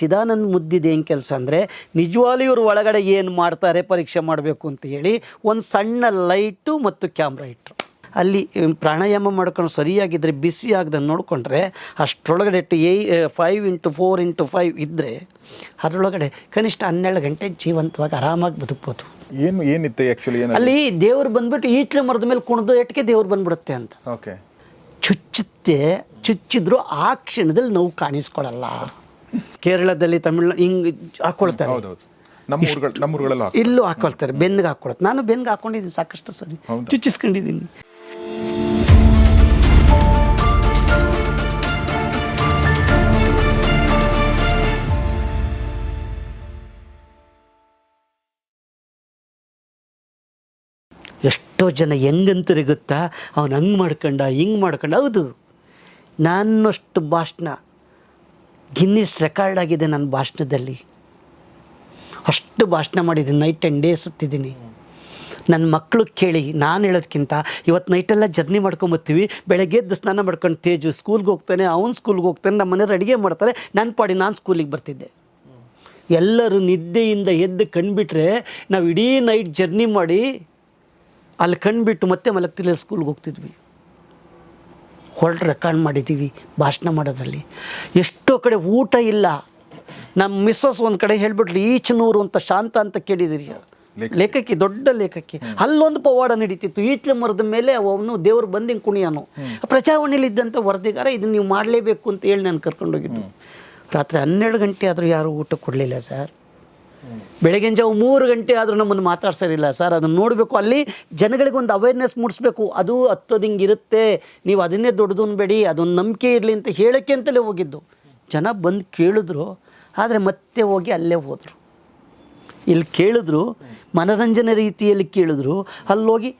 ಚಿದಾನಂದ್ ಮುದ್ದಿದೆ ಏನು ಕೆಲಸ ಅಂದರೆ ನಿಜವಾಗ್ಲೂ ಇವರು ಒಳಗಡೆ ಏನು ಮಾಡ್ತಾರೆ ಪರೀಕ್ಷೆ ಮಾಡಬೇಕು ಅಂತ ಹೇಳಿ ಒಂದು ಸಣ್ಣ ಲೈಟು ಮತ್ತು ಕ್ಯಾಮ್ರಾ ಇಟ್ಟರು ಅಲ್ಲಿ ಪ್ರಾಣಾಯಾಮ ಮಾಡ್ಕೊಂಡು ಸರಿಯಾಗಿದ್ದರೆ ಬಿಸಿ ಆಗದನ್ನು ನೋಡಿಕೊಂಡ್ರೆ ಅಷ್ಟರೊಳಗಡೆ two A five into four into five ಇದ್ದರೆ ಅದರೊಳಗಡೆ ಕನಿಷ್ಠ ಹನ್ನೆರಡು ಗಂಟೆ ಜೀವಂತವಾಗಿ ಆರಾಮಾಗಿ ಬದುಕ್ಬೋದು. ಏನು ಏನಿತ್ತು ಆ್ಯಕ್ಚುಲಿ ಅಲ್ಲಿ ದೇವ್ರು ಬಂದುಬಿಟ್ಟು ಈಚಲೆ ಮರದ ಮೇಲೆ ಕುಣಿದು ಎಟ್ಟಿಗೆ ದೇವ್ರು ಬಂದ್ಬಿಡುತ್ತೆ ಅಂತ. ಓಕೆ ಚುಚ್ಚುತ್ತೆ ಚುಚ್ಚಿದ್ರು ಆ ಕ್ಷಣದಲ್ಲಿ ನೋವು ಕಾಣಿಸ್ಕೊಳ್ಳಲ್ಲ ಕೇರಳದಲ್ಲಿ ತಮಿಳು ಹಿಂಗೆ ಹಾಕೊಳ್ತಾರೆ. ಹೌದೌದು ನಮ್ಮ ಊರುಗಳು ನಮ್ಮ ಊರುಗಳೆಲ್ಲ ಹಾಕ್- ಇಲ್ಲೂ ಹಾಕೊಳ್ತಾರೆ ಬೆನ್ನಿಗೆ ಹಾಕೊಳುತ್ತೆ ನಾನು ಬೆನ್ನಿಗೆ ಹಾಕೊಂಡಿದ್ದೀನಿ ಸಾಕಷ್ಟು ಸರಿ. ಹೌದಾ? ಚುಚ್ಚಿಸ್ಕೊಂಡಿದ್ದೀನಿ. ಎಷ್ಟೋ ಜನ ಹೆಂಗಂತಾರೆ ಗೊತ್ತಾ ಅವನು ಹಂಗೆ ಮಾಡ್ಕೊಂಡ ಹಿಂಗೆ ಮಾಡ್ಕೊಂಡ. ಹೌದು. ನನ್ನಷ್ಟು ಭಾಷಣ ಗಿನ್ನಿಸ್ ರೆಕಾರ್ಡ್ ಆಗಿದೆ ನನ್ನ ಭಾಷಣದಲ್ಲಿ. ಅಷ್ಟು ಭಾಷಣ ಮಾಡಿದ್ದೀನಿ ನೈಟ್ ಟೆನ್ ಡೇಸ್ ಸುತ್ತಿದ್ದೀನಿ. ನನ್ನ ಮಕ್ಕಳು ಕೇಳಿ, ನಾನು ಹೇಳೋದಕ್ಕಿಂತ ಇವತ್ತು ನೈಟೆಲ್ಲ ಜರ್ನಿ ಮಾಡ್ಕೊಂಬತ್ತೀವಿ ಬೆಳಗ್ಗೆ ಎದ್ದು ಸ್ನಾನ ಮಾಡ್ಕೊಂಡು ತೇಜು ಸ್ಕೂಲ್ಗೆ ಹೋಗ್ತಾನೆ, ಅವ್ನು ಸ್ಕೂಲ್ಗೆ ಹೋಗ್ತಾನೆ ನಮ್ಮ ಮನೆಯವ್ರು ಅಡುಗೆ ಮಾಡ್ತಾರೆ ನನ್ನ ಪಾಡಿ ನಾನು ಸ್ಕೂಲಿಗೆ ಬರ್ತಿದ್ದೆ. ಎಲ್ಲರೂ ನಿದ್ದೆಯಿಂದ ಎದ್ದು ಕಣ್ಬಿಟ್ರೆ ನಾವು ಇಡೀ ನೈಟ್ ಜರ್ನಿ ಮಾಡಿ, ಅಲ್ಲಿ ಕಣ್ಬಿಟ್ಟು ಮತ್ತೆ ಮಲಗ್ತಿಲ್ಲ ಸ್ಕೂಲ್ಗೆ ಹೋಗ್ತಿದ್ವಿ. ಹೊರಟು ರೆಕಾರ್ಡ್ ಮಾಡಿದ್ದೀವಿ ಭಾಷಣ ಮಾಡೋದ್ರಲ್ಲಿ. ಎಷ್ಟೋ ಕಡೆ ಊಟ ಇಲ್ಲ. ನಮ್ಮ ಮಿಸ್ಸಸ್ ಒಂದು ಕಡೆ ಹೇಳ್ಬಿಟ್ಲಿ ಈಚನೂರು ಅಂತ ಶಾಂತ ಅಂತ ಕೇಳಿದಿರಿ. ಲೇಖಕಿ. ದೊಡ್ಡ ಲೇಖಕಿ. ಅಲ್ಲೊಂದು ಪವಾಡ ನಡೀತಿತ್ತು. ಈಚಲ ಮರದ ಮೇಲೆ ಅವನು ದೇವರು ಬಂದಿಂಗ್ ಕುಣಿಯನು. ಪ್ರಜಾವಾಣಿಲಿದ್ದಂಥ ವರದಿಗಾರ ಇದನ್ನು ನೀವು ಮಾಡಲೇಬೇಕು ಅಂತ ಹೇಳಿ ನಾನು ಕರ್ಕೊಂಡೋಗಿದ್ದು ರಾತ್ರಿ ಹನ್ನೆರಡು ಗಂಟೆ ಆದರೂ ಯಾರೂ ಊಟ ಕೊಡಲಿಲ್ಲ ಸರ್. ಬೆಳಗಿನ ಜಾವ ಮೂರು ಗಂಟೆ ಆದರೂ ನಮ್ಮನ್ನು ಮಾತಾಡ್ಸೋದಿಲ್ಲ ಸರ್ ಅದನ್ನು ನೋಡಬೇಕು. ಅಲ್ಲಿ ಜನಗಳಿಗೆ ಒಂದು ಅವೇರ್ನೆಸ್ ಮೂಡಿಸ್ಬೇಕು. ಅದು ಹತ್ತೋದು ಹಿಂಗೆ ಇರುತ್ತೆ. ನೀವು ಅದನ್ನೇ ದೊಡ್ಡದು ಅನ್ಬೇಡಿ. ಅದೊಂದು ನಂಬಿಕೆ ಇರಲಿ ಅಂತ ಹೇಳೋಕ್ಕೆ ಅಂತಲೇ ಹೋಗಿದ್ದು. ಜನ ಬಂದು ಕೇಳಿದ್ರು. ಆದರೆ ಮತ್ತೆ ಹೋಗಿ ಅಲ್ಲೇ ಹೋದರು. ಇಲ್ಲಿ ಕೇಳಿದ್ರು. ಮನೋರಂಜನೆ ರೀತಿಯಲ್ಲಿ ಕೇಳಿದ್ರು. ಅಲ್ಲೋಗಿ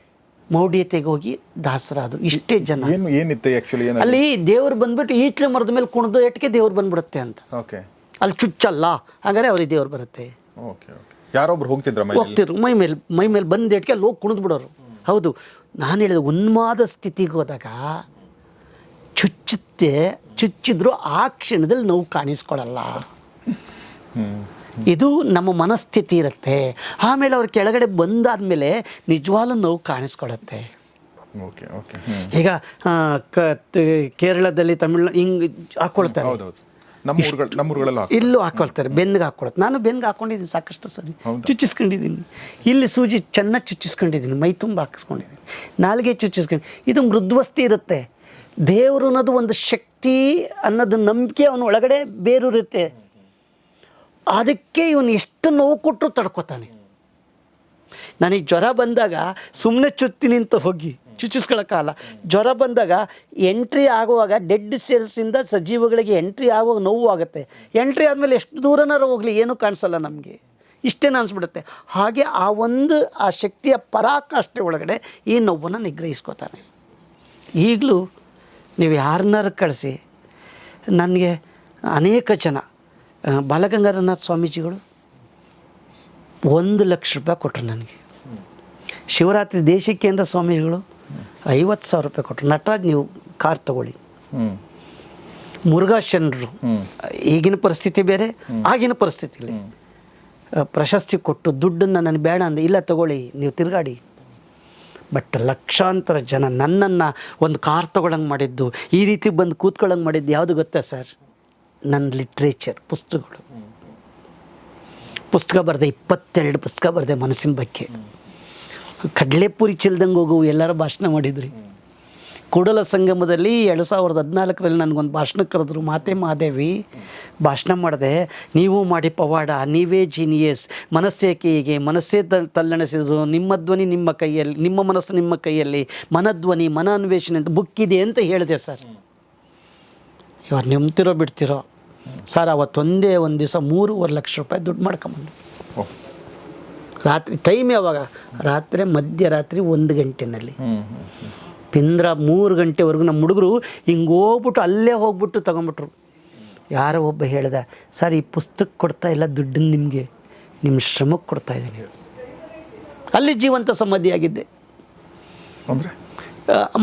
ಮೌಢ್ಯತೆಗೆ ಹೋಗಿ ದಾಸರಾದರು. ಇಷ್ಟೇ ಜನ. ಏನು ಏನಿತ್ತು ಆ್ಯಕ್ಚುಲಿ ಅಲ್ಲಿ ದೇವ್ರು ಬಂದ್ಬಿಟ್ಟು ಈಚಲೆ ಮರದ ಮೇಲೆ ಕುಣಿದು ಎಟ್ಟಿಗೆ ದೇವ್ರು ಬಂದ್ಬಿಡುತ್ತೆ ಅಂತ. ಓಕೆ ಅಲ್ಲಿ ಚುಚ್ಚಲ್ಲ. ಹಾಗಾದ್ರೆ ಅವ್ರಿಗೆ ದೇವ್ರು ಬರುತ್ತೆ. Okay okay. ಯಾರೊಬ್ರು ಹೋಗ್ತಿದ್ರ ಹೋಗ್ತಿದ್ರು. ಮೈ ಮೇಲೆ ಮೈ ಮೇಲೆ ಬಂದು ಇಟ್ಕೆ ಅಲ್ಲಿ ಹೋಗಿ ಕುಣಿದು ಬಿಡೋರು. ಹೌದು ನಾನು ಹೇಳಿದೆ ಉನ್ಮಾದ ಸ್ಥಿತಿಗೆ ಹೋದಾಗ ಚುಚ್ಚುತ್ತೆ ಚುಚ್ಚಿದ್ರು ಆ ಕ್ಷಣದಲ್ಲಿ ನೋವು ಕಾಣಿಸ್ಕೊಳಲ್ಲ. ಇದು ನಮ್ಮ ಮನಸ್ಥಿತಿ ಇರುತ್ತೆ. ಆಮೇಲೆ ಅವ್ರ ಕೆಳಗಡೆ ಬಂದಾದ್ಮೇಲೆ ನಿಜವಾಗ್ಲೂ ನೋವು ಓಕೆ ಈಗ ಕ ಕೇರಳದಲ್ಲಿ ತಮಿಳ್ನಾಡು ಹಿಂಗೆ ಹಾಕೊಳ್ತಾರೆ. ಹೌದೌದು. ನಮ್ಮ ಊರುಗಳು ನಮ್ಮ ಊರುಗಳೆಲ್ಲ ಇಲ್ಲೂ ಹಾಕೊಳ್ತಾರೆ ಬೆನ್ನಿಗೆ ಹಾಕೊಳತ್ತೆ. ನಾನು ಬೆನ್ನಿಗೆ ಹಾಕೊಂಡಿದ್ದೀನಿ ಸಾಕಷ್ಟು ಸರಿ? ಚುಚ್ಚಿಸ್ಕೊಂಡಿದ್ದೀನಿ. ಇಲ್ಲಿ ಸೂಜಿ ಚೆನ್ನಾಗಿ ಚುಚ್ಚಿಸ್ಕೊಂಡಿದ್ದೀನಿ ಮೈ ತುಂಬ ಹಾಕಿಸ್ಕೊಂಡಿದ್ದೀನಿ. ನಾಲ್ಗೆ ಚುಚ್ಚಿಸ್ಕೊಂಡು ಇದು ಮೃದ್ವಸ್ತಿ ಇರುತ್ತೆ. ದೇವರು ಅನ್ನೋದು ಒಂದು ಶಕ್ತಿ ಅನ್ನೋದು ನಂಬಿಕೆ ಅವನ ಒಳಗಡೆ ಬೇರೂರುತ್ತೆ ಅದಕ್ಕೆ ಇವನು ಎಷ್ಟು ನೋವು ಕೊಟ್ಟರು ತಡ್ಕೊತಾನೆ. ನನಗೆ ಜ್ವರ ಬಂದಾಗ ಸುಮ್ಮನೆ ಚುತ್ತಿ ನಿಂತು ಹೋಗಿ. ಚುಚ್ಚಿಸ್ಕೊಳಕ್ಕಾಗಲ್ಲ ಜ್ವರ ಬಂದಾಗ ಎಂಟ್ರಿ ಆಗುವಾಗ ಡೆಡ್ ಸೆಲ್ಸಿಂದ ಸಜೀವಗಳಿಗೆ ಎಂಟ್ರಿ ಆಗುವಾಗ ನೋವು ಆಗುತ್ತೆ. ಎಂಟ್ರಿ ಆದಮೇಲೆ ಎಷ್ಟು ದೂರನಾರು ಹೋಗಲಿ, ಏನೂ ಕಾಣಿಸಲ್ಲ ನಮಗೆ. ಇಷ್ಟೇ ಅನಿಸ್ಬಿಡುತ್ತೆ. ಹಾಗೆ ಆ ಒಂದು, ಆ ಶಕ್ತಿಯ ಪರಾಕಾಷ್ಠೆ ಒಳಗಡೆ ಈ ನೋವನ್ನು ನಿಗ್ರಹಿಸ್ಕೋತಾನೆ. ಈಗಲೂ ನೀವು ಯಾರನ್ನಾರು ಕಳಿಸಿ, ನನಗೆ ಅನೇಕ ಜನ ಬಾಲಗಂಗಾಧರನಾಥ ಸ್ವಾಮೀಜಿಗಳು ಒಂದು ಲಕ್ಷ ರೂಪಾಯಿ ಕೊಟ್ಟರು ನನಗೆ. ಶಿವರಾತ್ರಿ ದೇಶಿಕೇಂದ್ರ ಸ್ವಾಮೀಜಿಗಳು ಐವತ್ತು ಸಾವಿರ ರೂಪಾಯಿ ಕೊಟ್ಟರು. ನಟರಾಜ್, ನೀವು ಕಾರ್ ತಗೊಳ್ಳಿ. ಮುರುಘಾ ಶರಣರು ಈಗಿನ ಪರಿಸ್ಥಿತಿ ಬೇರೆ, ಆಗಿನ ಪರಿಸ್ಥಿತಿಲಿ ಪ್ರಶಸ್ತಿ ಕೊಟ್ಟು ದುಡ್ಡನ್ನು ನನಗೆ ಬೇಡ ಅಂದ, ಇಲ್ಲ ತಗೊಳ್ಳಿ, ನೀವು ತಿರುಗಾಡಿ. ಬಟ್ ಲಕ್ಷಾಂತರ ಜನ ನನ್ನನ್ನು ಒಂದು ಕಾರ್ ತಗೊಳಂಗೆ ಮಾಡಿದ್ದು, ಈ ರೀತಿ ಬಂದು ಕೂತ್ಕೊಳ್ಳಂಗೆ ಮಾಡಿದ್ದು ಯಾವುದು ಗೊತ್ತಾ ಸರ್? ನನ್ನ ಲಿಟ್ರೇಚರ್, ಪುಸ್ತಕಗಳು. ಪುಸ್ತಕ ಬರೆದೆ ಇಪ್ಪತ್ತೆರಡು ಪುಸ್ತಕ ಬರೆದೆ ಮನಸ್ಸಿನ ಬಗ್ಗೆ. ಕಡಲೆಪುರಿ ಚೆಲ್ದಂಗೆ ಎಲ್ಲರ ಭಾಷಣ ಮಾಡಿದ್ರಿ. ಕೂಡಲ ಸಂಗಮದಲ್ಲಿ ಎರಡು ಸಾವಿರದ ಹದಿನಾಲ್ಕರಲ್ಲಿ ನನಗೊಂದು ಭಾಷಣ ಕರೆದ್ರು, ಮಾತೆ ಮಾದೇವಿ ಭಾಷಣ ಮಾಡಿದೆ. ನೀವು ಮಾಡಿ ಪವಾಡ, ನೀವೇ ಜೀನಿಯಸ್ ಮನಸ್ಸೇ ಕೈಗೆ, ಮನಸ್ಸೇ ತ, ತಲ್ಲಣಿಸಿದ್ರು. ನಿಮ್ಮ ಧ್ವನಿ ನಿಮ್ಮ ಕೈಯಲ್ಲಿ, ನಿಮ್ಮ ಮನಸ್ಸು ನಿಮ್ಮ ಕೈಯಲ್ಲಿ. ಮನಧ್ವನಿ, ಮನ ಅನ್ವೇಷಣೆ ಅಂತ ಇದೆ ಅಂತ ಹೇಳಿದೆ ಸರ್. ಇವಾಗ ನೆಮ್ತಿರೋ ಬಿಡ್ತಿರೋ. ಸರ್, ಅವತ್ತೊಂದೇ ಒಂದು ದಿವಸ ಮೂರುವರೆ ಲಕ್ಷ ರೂಪಾಯಿ ದುಡ್ಡು ಮಾಡ್ಕೊಂಬಂದು ರಾತ್ರಿ ಟೈಮ್ ಯಾವಾಗ? ರಾತ್ರಿ ಮಧ್ಯರಾತ್ರಿ ಒಂದು ಗಂಟೆನಲ್ಲಿ. ಪಿಂದ್ರ ಮೂರು ಗಂಟೆವರೆಗೂ ನಮ್ಮ ಹುಡುಗರು ಹಿಂಗೆ ಹೋಗ್ಬಿಟ್ಟು ಅಲ್ಲೇ ಹೋಗ್ಬಿಟ್ಟು ತಗೊಂಬಿಟ್ರು. ಯಾರೋ ಒಬ್ಬ ಹೇಳ್ದ ಸರ್ ಈ ಪುಸ್ತಕ ಕೊಡ್ತಾ ಇಲ್ಲ ದುಡ್ಡನ್ನು ನಿಮಗೆ. ನಿಮ್ಮ ಶ್ರಮಕ್ಕೆ ಕೊಡ್ತಾ ಇದ್ದೀನಿ. ಅಲ್ಲಿ ಜೀವಂತ ಸಮಾಧಿಯಾಗಿದ್ದೆ. ಅಂದ್ರೆ?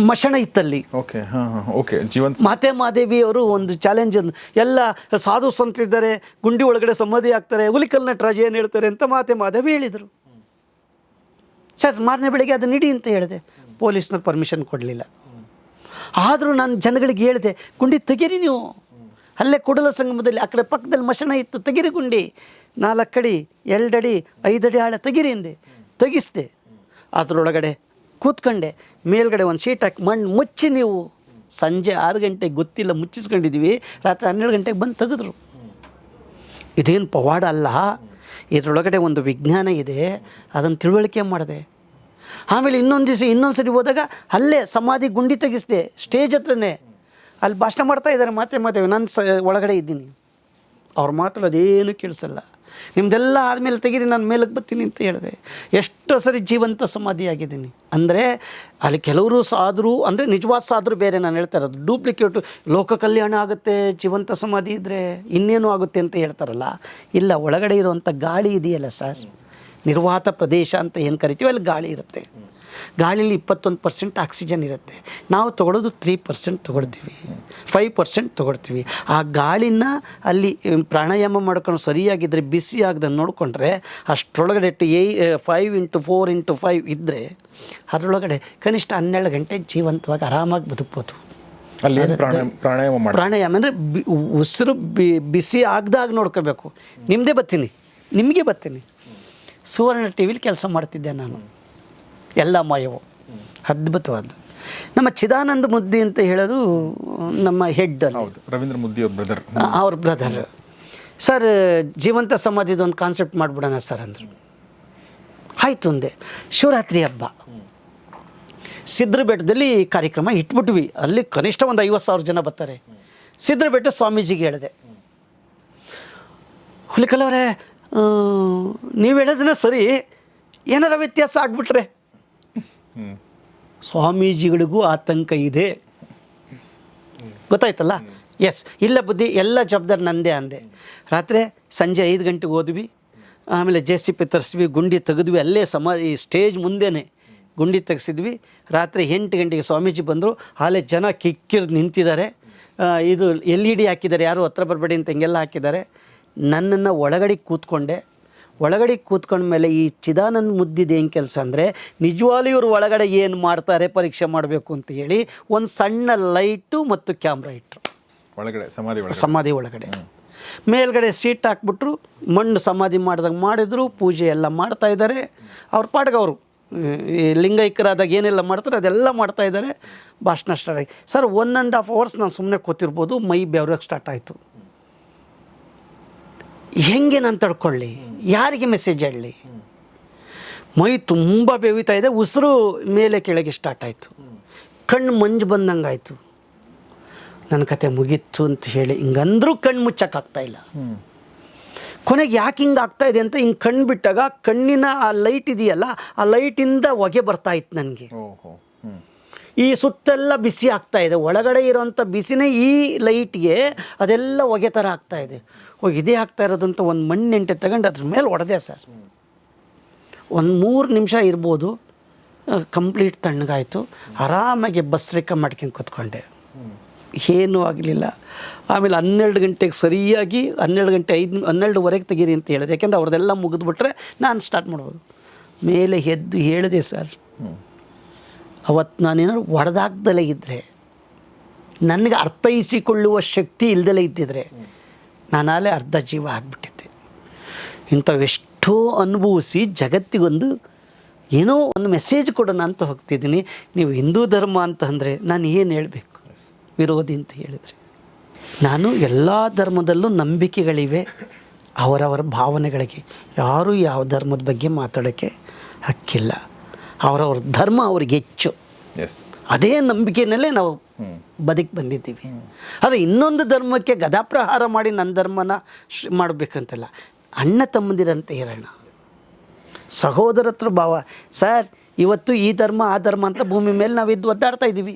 ಮಶಣ ಇತ್ತಲ್ಲಿ. ಓಕೆ ಹಾಂ ಹಾಂ ಓಕೆ ಜೀವನ್ ಮಾತೆ ಮಾದೇವಿ ಅವರು ಒಂದು ಚಾಲೆಂಜ್ ಎಲ್ಲ ಸಾಧು ಸಂತರಿದ್ದಾರೆ ಗುಂಡಿ ಒಳಗಡೆ ಸಮಾಧಿ ಆಗ್ತಾರೆ ಹುಲಿಕಲ್ ನಟರಾಜ್ ಏನು ಹೇಳ್ತಾರೆ ಅಂತ ಮಾತೆ ಮಾದೇವಿ ಹೇಳಿದರು. ಸರ್ ಮಾರನೇ ಬೆಳಿಗ್ಗೆ ಅದನ್ನ ನೀಡಿ ಅಂತ ಹೇಳಿದೆ. ಪೊಲೀಸ್ನವ್ರು ಪರ್ಮಿಷನ್ ಕೊಡಲಿಲ್ಲ. ಆದರೂ ನಾನು ಜನಗಳಿಗೆ ಹೇಳಿದೆ ಗುಂಡಿ ತೆಗೀರಿ ನೀವು. ಅಲ್ಲೇ ಕುಡಲ ಸಂಗಮದಲ್ಲಿ ಆ ಕಡೆ ಪಕ್ಕದಲ್ಲಿ ಮಶಣ ಇತ್ತು ತೆಗೀರಿ ಗುಂಡಿ. ನಾಲ್ಕಡಿ ಎರಡಡಿ ಐದಡಿ ಆಳ ತೆಗೀರಿ ಎಂದೆ ತೆಗಿಸ್ದೆ. ಅದರೊಳಗಡೆ ಕೂತ್ಕೊಂಡೆ. ಮೇಲ್ಗಡೆ ಒಂದು ಶೀಟ್ ಹಾಕಿ ಮಣ್ಣು ಮುಚ್ಚಿ ನೀವು ಸಂಜೆ ಆರು ಗಂಟೆಗೆ ಗೊತ್ತಿಲ್ಲ ಮುಚ್ಚಿಸ್ಕೊಂಡಿದ್ದೀವಿ ರಾತ್ರಿ ಹನ್ನೆರಡು ಗಂಟೆಗೆ ಬಂದು ತೆಗೆದ್ರು. ಇದೇನು ಪವಾಡ ಅಲ್ಲ. ಇದರೊಳಗಡೆ ಒಂದು ವಿಜ್ಞಾನ ಇದೆ. ಅದನ್ನು ತಿಳುವಳಿಕೆ ಮಾಡಿದೆ. ಆಮೇಲೆ ಇನ್ನೊಂದು ದಿವಸ ಇನ್ನೊಂದು ಸರಿ ಹೋದಾಗ ಅಲ್ಲೇ ಸಮಾಧಿ ಗುಂಡಿ ತೆಗಿಸಿದೆ. ಸ್ಟೇಜ್ ಹತ್ರನೇ. ಅಲ್ಲಿ ಭಾಷಣ ಮಾಡ್ತಾ ಇದ್ದಾರೆ. ಮಾತೇ ಮಾತೇವೆ ನಾನು ಸ ಒಳಗಡೆ ಇದ್ದೀನಿ. ಅವ್ರ ಅದೇನು ಕೇಳಿಸಲ್ಲ. ನಿಮ್ದೆಲ್ಲ ಆದಮೇಲೆ ತೆಗೀರಿ, ನಾನು ಮೇಲಕ್ಕೆ ಬರ್ತೀನಿ ಅಂತ ಹೇಳಿದೆ. ಎಷ್ಟೋ ಸರಿ ಜೀವಂತ ಸಮಾಧಿಯಾಗಿದ್ದೀನಿ. ಅಂದರೆ ಅಲ್ಲಿ ಕೆಲವರು ಸಾದರು, ಅಂದರೆ ನಿಜವಾದ ಸಾದರೂ ಬೇರೆ ನಾನು ಹೇಳ್ತಾರೆ ಅದು ಡೂಪ್ಲಿಕೇಟು ಲೋಕ ಕಲ್ಯಾಣ ಆಗುತ್ತೆ, ಜೀವಂತ ಸಮಾಧಿ ಇದ್ದರೆ ಇನ್ನೇನು ಆಗುತ್ತೆ ಅಂತ ಹೇಳ್ತಾರಲ್ಲ? ಇಲ್ಲ, ಒಳಗಡೆ ಇರುವಂಥ ಗಾಳಿ ಇದೆಯಲ್ಲ ಸರ್? ನಿರ್ವಾತ ಪ್ರದೇಶ ಅಂತ ಏನು ಕರಿತೀವಿ, ಅಲ್ಲಿ ಗಾಳಿ ಇರುತ್ತೆ. ಗಾಳಿಲಿ ಇಪ್ಪತ್ತೊಂದು ಪರ್ಸೆಂಟ್ ಆಕ್ಸಿಜನ್ ಇರುತ್ತೆ. ನಾವು ತೊಗೊಳೋದು ತ್ರೀ ಪರ್ಸೆಂಟ್ ತೊಗೊಳ್ತೀವಿ. ಫೈವ್ ಪರ್ಸೆಂಟ್ ತೊಗೊಳ್ತೀವಿ. ಆ ಗಾಳಿನ ಅಲ್ಲಿ ಪ್ರಾಣಾಯಾಮ ಮಾಡ್ಕೊಂಡು ಸರಿಯಾಗಿದ್ದರೆ ಬಿಸಿ ಆಗದೆ ನೋಡಿಕೊಂಡ್ರೆ ಅಷ್ಟರೊಳಗಡೆ two A five into four into five ಇದ್ದರೆ ಅದರೊಳಗಡೆ ಕನಿಷ್ಠ ಹನ್ನೆರಡು ಗಂಟೆ ಜೀವಂತವಾಗಿ ಆರಾಮಾಗಿ ಬದುಕ್ಬೋದು. ಅಲ್ಲಿ ಪ್ರಾಣಾಯಾಮ ಪ್ರಾಣಾಯಾಮ ಅಂದರೆ ಬಿ ಉಸಿರು ಬಿ ಬಿಸಿ ಆಗದಾಗ ನೋಡ್ಕೋಬೇಕು. ನಿಮ್ಮದೇ ಬರ್ತೀನಿ. ನಿಮಗೆ ಬರ್ತೀನಿ. ಸುವರ್ಣ ಟಿ ವಿಲಿ ಕೆಲಸ ಮಾಡ್ತಿದ್ದೆ ನಾನು. ಎಲ್ಲ ಮಾಯವು ಅದ್ಭುತವಾದ ನಮ್ಮ ಚಿದಾನಂದ ಮುದ್ದಿ ಅಂತ ಹೇಳೋದು ನಮ್ಮ ಹೆಡ್ ಹೌದು ರವೀಂದ್ರ ಮುದ್ದಿ ಅವ್ರ ಬ್ರದರ್ ಅವ್ರ ಬ್ರದರ್ ಸರ್ ಜೀವಂತ ಸಮಾಧಿದೊಂದು ಕಾನ್ಸೆಪ್ಟ್ ಮಾಡಿಬಿಡೋಣ ಸರ್ ಅಂದರು. ಆಯಿತು ಅಂದೆ. ಶಿವರಾತ್ರಿ ಹಬ್ಬ. ಸಿದ್ರ ಬೆಟ್ಟದಲ್ಲಿ ಕಾರ್ಯಕ್ರಮ ಇಟ್ಬಿಟ್ವಿ. ಅಲ್ಲಿ ಕನಿಷ್ಠ ಒಂದು ಐವತ್ತು ಸಾವಿರ ಜನ ಬರ್ತಾರೆ. ಸಿದ್ರ ಬೆಟ್ಟ ಸ್ವಾಮೀಜಿಗೆ ಹೇಳಿದೆ. ಹುಲಿಕಲ್ಲವರೇ ನೀವು ಹೇಳೋದನ್ನ ಸರಿ. ಏನಾರ ವ್ಯತ್ಯಾಸ ಆಗ್ಬಿಟ್ರೆ? ಸ್ವಾಮೀಜಿಗಳಿಗೂ ಆತಂಕ ಇದೆ. ಗೊತ್ತಾಯ್ತಲ್ಲ? ಎಸ್ ಇಲ್ಲ ಬುದ್ಧಿ, ಎಲ್ಲ ಜವಾಬ್ದಾರಿ ನಂದೇ ಅಂದೆ. ರಾತ್ರಿ ಸಂಜೆ ಐದು ಗಂಟೆಗೆ ಹೋದ್ವಿ. ಆಮೇಲೆ ಜೆ ಸಿ ಪಿ ತರಿಸಿದ್ವಿ, ಗುಂಡಿ ತೆಗೆದ್ವಿ, ಅಲ್ಲೇ ಸಮ, ಈ ಸ್ಟೇಜ್ ಮುಂದೆನೆ ಗುಂಡಿ ತೆಗೆಸಿದ್ವಿ. ರಾತ್ರಿ ಎಂಟು ಗಂಟೆಗೆ ಸ್ವಾಮೀಜಿ ಬಂದರು, ಹಾಲೆ ಜನ ಕಿಕ್ಕಿರ್ದು ನಿಂತಿದ್ದಾರೆ. ಇದು ಎಲ್ ಇ ಡಿ ಹಾಕಿದ್ದಾರೆ, ಯಾರು ಹತ್ರ ಬರಬೇಡಿ ಅಂತ ಹಿಂಗೆಲ್ಲ ಹಾಕಿದ್ದಾರೆ. ನನ್ನನ್ನು ಒಳಗಡೆ ಕೂತ್ಕೊಂಡೆ. ಒಳಗಡೆ ಕೂತ್ಕೊಂಡ ಮೇಲೆ ಈ ಚಿದಾನಂದ ಮುದ್ದಿದೇನು ಏನು ಕೆಲಸ ಅಂದರೆ ನಿಜವಾಗ್ಲೂ ಇವರು ಒಳಗಡೆ ಏನು ಮಾಡ್ತಾರೆ ಪರೀಕ್ಷೆ ಮಾಡಬೇಕು ಅಂತ ಹೇಳಿ ಒಂದು ಸಣ್ಣ ಲೈಟು ಮತ್ತು ಕ್ಯಾಮ್ರಾ ಇಟ್ಟರು ಒಳಗಡೆ ಸಮಾಧಿ ಸಮಾಧಿ ಒಳಗಡೆ. ಮೇಲ್ಗಡೆ ಸೀಟ್ ಹಾಕ್ಬಿಟ್ರು ಮಣ್ಣು ಸಮಾಧಿ ಮಾಡಿದಾಗ ಮಾಡಿದ್ರು ಪೂಜೆ ಎಲ್ಲ ಮಾಡ್ತಾ ಇದ್ದಾರೆ ಅವ್ರ ಪಾಡ್ಗೆ ಅವರು ಈ ಲಿಂಗೈಕ್ಯರಾದಾಗ ಏನೆಲ್ಲ ಮಾಡ್ತಾರೆ ಅದೆಲ್ಲ ಮಾಡ್ತಾ ಇದ್ದಾರೆ ಭಾಷಣ ಸ್ಟಾರ್ಟ್ ಆಗಿ sir one and half hours ನಾನು ಸುಮ್ಮನೆ ಕೂತಿರ್ಬೋದು ಮೈ ಬೆವ್ರಿಗೆ ಸ್ಟಾರ್ಟ್ ಆಯಿತು. ಹೆಂಗೆ ನಾನು ತಡ್ಕೊಳ್ಳಿ? ಯಾರಿಗೆ ಮೆಸೇಜ್ ಹೇಳಲಿ ಮೈ ತುಂಬ ಬೇವಿತಾ ಇದೆ, ಉಸಿರು ಮೇಲೆ ಕೆಳಗೆ ಸ್ಟಾರ್ಟ್ ಆಯಿತು. ಕಣ್ಣು ಮಂಜು ಬಂದಂಗೆ ಆಯಿತು. ನನ್ನ ಕತೆ ಮುಗೀತು ಅಂತ ಹೇಳಿ ಹಿಂಗಂದ್ರೂ ಕಣ್ಣು ಮುಚ್ಚಕ್ಕಾಗ್ತಾ ಇಲ್ಲ. ಕೊನೆಗೆ ಯಾಕೆ ಹಿಂಗೆ ಆಗ್ತಾ ಇದೆ ಅಂತ ಹಿಂಗೆ ಕಣ್ಣು ಬಿಟ್ಟಾಗ ಕಣ್ಣಿನ ಆ ಲೈಟ್ ಇದೆಯಲ್ಲ, ಆ ಲೈಟಿಂದ ಹೊಗೆ ಬರ್ತಾ ಇತ್ತು ನನಗೆ. ಈ ಸುತ್ತೆಲ್ಲ ಬಿಸಿ ಆಗ್ತಾ ಇದೆ. ಒಳಗಡೆ ಇರೋಂಥ ಬಿಸಿನೇ ಈ ಲೈಟ್ಗೆ ಅದೆಲ್ಲ ಹೊಗೆ ಥರ ಆಗ್ತಾ ಇದೆ. ಓ, ಇದೇ ಆಗ್ತಾ ಇರೋದಂತ ಒಂದು ಮಣ್ಣೆಂಟೆ ತಗೊಂಡು ಅದ್ರ ಮೇಲೆ ಹೊಡೆದೆ ಸರ್. ಒಂದು ಮೂರು ನಿಮಿಷ ಇರ್ಬೋದು. ಕಂಪ್ಲೀಟ್ ತಣ್ಣಗಾಯಿತು. ಆರಾಮಾಗಿ ಬಸ್ ರೆಕ್ಕ ಮಾಡ್ಕೊಂಡು ಕೂತ್ಕೊಂಡೆ. ಏನೂ ಆಗಲಿಲ್ಲ. ಆಮೇಲೆ ಹನ್ನೆರಡು ಗಂಟೆಗೆ ಸರಿಯಾಗಿ ಹನ್ನೆರಡು ಗಂಟೆ ಐದು ಹನ್ನೆರಡುವರೆಗೆ ತೆಗೀರಿ ಅಂತ ಹೇಳಿದೆ. ಯಾಕೆಂದರೆ ಅವ್ರದ್ದೆಲ್ಲ ಮುಗಿದ್ಬಿಟ್ರೆ ನಾನು ಸ್ಟಾರ್ಟ್ ಮಾಡ್ಬೋದು. ಮೇಲೆ ಎದ್ದು ಹೇಳಿದೆ ಸರ್. ಅವತ್ತು ನಾನೇನಾದ್ರು ಒಡೆದಾಗ್ದಲೇ ಇದ್ದರೆ ನನಗೆ ಅರ್ಥೈಸಿಕೊಳ್ಳುವ ಶಕ್ತಿ ಇಲ್ದಲೇ ಇದ್ದಿದ್ರೆ ನಾನಾಲೇ ಅರ್ಧ ಜೀವ ಆಗಿಬಿಟ್ಟಿದ್ದೆ. ಇಂಥವೆಷ್ಟೋ ಅನುಭವಿಸಿ ಜಗತ್ತಿಗೊಂದು ಏನೋ ಒಂದು ಮೆಸೇಜ್ ಕೊಡೋಣ ಅಂತ ಹೋಗ್ತಿದ್ದೀನಿ. ನೀವು ಹಿಂದೂ ಧರ್ಮ ಅಂತ ಅಂದರೆ ನಾನು ಏನು ಹೇಳಬೇಕು? ವಿರೋಧಿ ಅಂತ ಹೇಳಿದರೆ. ನಾನು ಎಲ್ಲ ಧರ್ಮದಲ್ಲೂ ನಂಬಿಕೆಗಳಿವೆ ಅವರವರ ಭಾವನೆಗಳಿಗೆ. ಯಾರೂ ಯಾವ ಧರ್ಮದ ಬಗ್ಗೆ ಮಾತಾಡೋಕ್ಕೆ ಹಕ್ಕಿಲ್ಲ. ಅವರವ್ರ ಧರ್ಮ ಅವ್ರಿಗೆ ಹೆಚ್ಚು. ಎಸ್ ಅದೇ ನಂಬಿಕೆಯಲ್ಲೇ ನಾವು ಬದುಕಿ ಬಂದಿದ್ದೀವಿ. ಆದರೆ ಇನ್ನೊಂದು ಧರ್ಮಕ್ಕೆ ಗದಾಪ್ರಹಾರ ಮಾಡಿ ನನ್ನ ಧರ್ಮನ ಶ್ ಮಾಡಬೇಕಂತಲ್ಲ ಅಣ್ಣ ತಮ್ಮಂದಿರಂತೆ ಇರೋಣ. ಸಹೋದರತ್ರ ಭಾವ ಸರ್ ಇವತ್ತು ಈ ಧರ್ಮ ಆ ಧರ್ಮ ಅಂತ ಭೂಮಿ ಮೇಲೆ ನಾವು ಇದ್ದು ಒದ್ದಾಡ್ತಾ ಇದ್ದೀವಿ.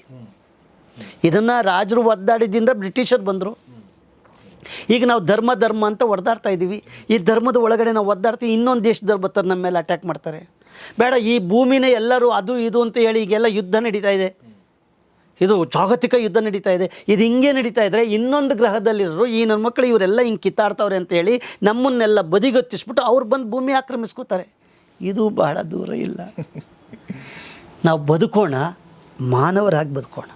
ಇದನ್ನು ರಾಜರು ಒದ್ದಾಡಿದಿಂದ ಬ್ರಿಟಿಷರು ಬಂದರು. ಈಗ ನಾವು ಧರ್ಮ ಧರ್ಮ ಅಂತ ಒಡೆದಾಡ್ತಾ ಇದ್ದೀವಿ. ಈ ಧರ್ಮದ ಒಳಗಡೆ ನಾವು ಒದ್ದಾಡ್ತೀವಿ ಇನ್ನೊಂದು ದೇಶದವ್ರು ಬರ್ತಾರೆ ನಮ್ಮ ಮೇಲೆ ಅಟ್ಯಾಕ್ ಮಾಡ್ತಾರೆ. ಬೇಡ ಈ ಭೂಮಿನೇ ಎಲ್ಲರೂ ಅದು ಇದು ಅಂತ ಹೇಳಿ ಈಗೆಲ್ಲ ಯುದ್ಧ ನಡೀತಾ ಇದೆ. ಇದು ಜಾಗತಿಕ ಯುದ್ಧ ನಡೀತಾ ಇದೆ. ಇದು ಹಿಂಗೆ ನಡೀತಾ ಇದ್ದರೆ ಇನ್ನೊಂದು ಗ್ರಹದಲ್ಲಿರೋರು ಈ ನನ್ನ ಮಕ್ಕಳು ಇವರೆಲ್ಲ ಹಿಂಗೆ ಕಿತ್ತಾಡ್ತಾವ್ರೆ ಅಂತೇಳಿ ನಮ್ಮನ್ನೆಲ್ಲ ಬದಿಗೊತ್ತಿಸ್ಬಿಟ್ಟು ಅವ್ರು ಬಂದು ಭೂಮಿ ಆಕ್ರಮಿಸ್ಕೋತಾರೆ. ಇದು ಬಹಳ ದೂರ ಇಲ್ಲ. ನಾವು ಬದುಕೋಣ ಮಾನವರಾಗಿ ಬದುಕೋಣ.